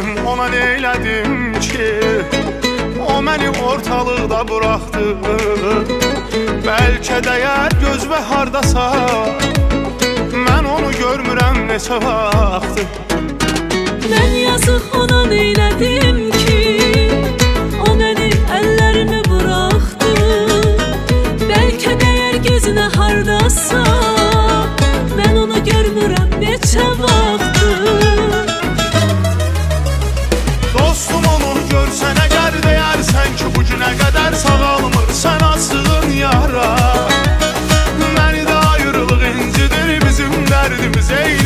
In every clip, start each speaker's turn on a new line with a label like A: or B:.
A: ettim ona neylədim ki? O məni ortalıqda buraxdı. Bəlkə dəyər göz və hardasa Mən onu görmürəm neçə vaxtı.
B: Ben yazık ona neyledim ki? O benim ellerimi bıraktı Belki değer gözüne hardasa Ben onu görmürəm neçə vaxtı
A: is 80.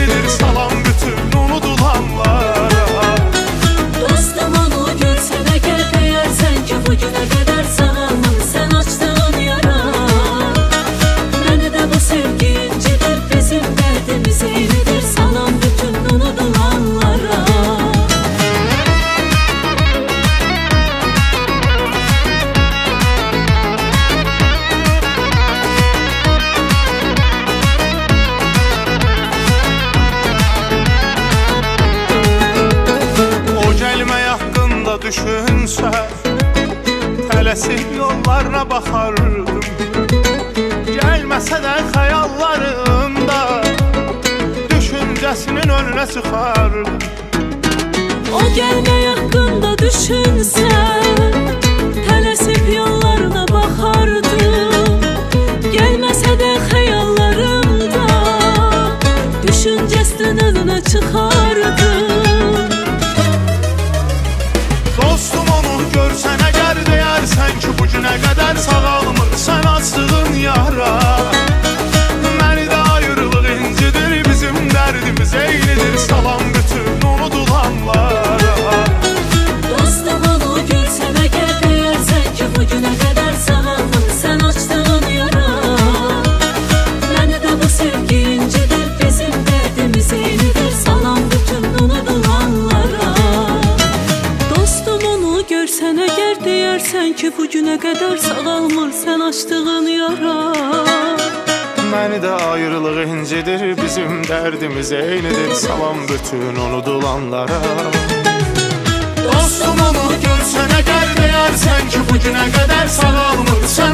A: düşünsə Tələsib yollarına baxardım Gəlməsə də xəyallarımda Düşüncəsinin önünə çıxardım
B: O gelmək haqqında düşünsən Tələsib yollarına baxardım Gəlməsə də xəyallarımda Düşüncəsinin önünə çıxardım
A: bizim dərdimiz eynidir Salam bütün unudulanlara
B: Dostum onu görsən əgər deyərsən ki Bugünə qədər sağalmır sən açdığın yara. Məni də bu sevgi bizim dərdimiz eynidir Salam bütün unudulanlara Dostum onu görsən əgər deyərsən ki Bugünə qədər sağalmır sən açdığın yara
A: Məni də ayrılıq incidir. Bizim dərdimiz eynidir. Salam bütün unudulanlara Dostum onu görsən əgər deyərsən ki Bu günə qədər sağalmır sən